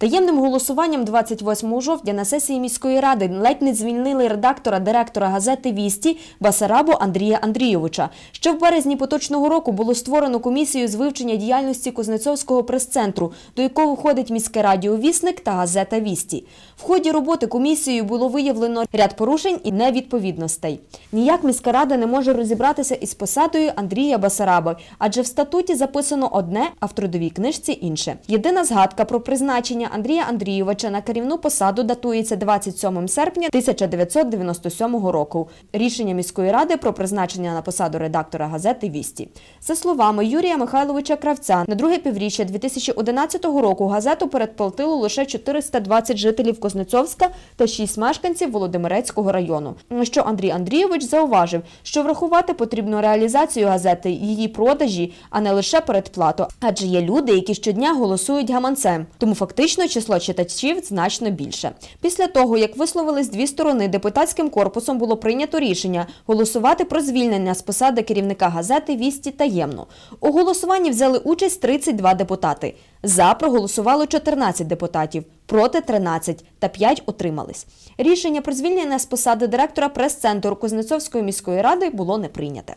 Таємним голосуванням 28 жовтня на сесії міської ради ледь не звільнили редактора директора газети Вісті Басарабу Андрія Андрійовича. Ще в березні поточного року було створено комісію з вивчення діяльності Кузнецовського прес-центру, до якого входить міське радіо Вісник та газета Вісті. В ході роботи комісією було виявлено ряд порушень і невідповідностей. Ніяк міська рада не може розібратися із посадою Андрія Басараби, адже в статуті записано одне, а в трудовій книжці інше. Єдина згадка про призначення Андрія Андрійовича на керівну посаду датується 27 серпня 1997 року. Рішення міської ради про призначення на посаду редактора газети Вісті. За словами Юрія Михайловича Кравця, на друге півріччя 2011 року газету передплатило лише 420 жителів Кознецовська та 6 мешканців Володимирецького району. Що Андрій Андрійович зауважив, що врахувати потрібно реалізацію газети, її продажі, а не лише передплату, адже є люди, які щодня голосують гаманцем. Тому фактично число читачів значно більше. Після того, як висловились дві сторони, депутатським корпусом було прийнято рішення голосувати про звільнення з посади керівника газети Вісті таємно. У голосуванні взяли участь 32 депутати. За проголосувало 14 депутатів, проти 13 та 5 утримались. Рішення про звільнення з посади директора прес-центру Кузнецовської міської ради було не прийняте.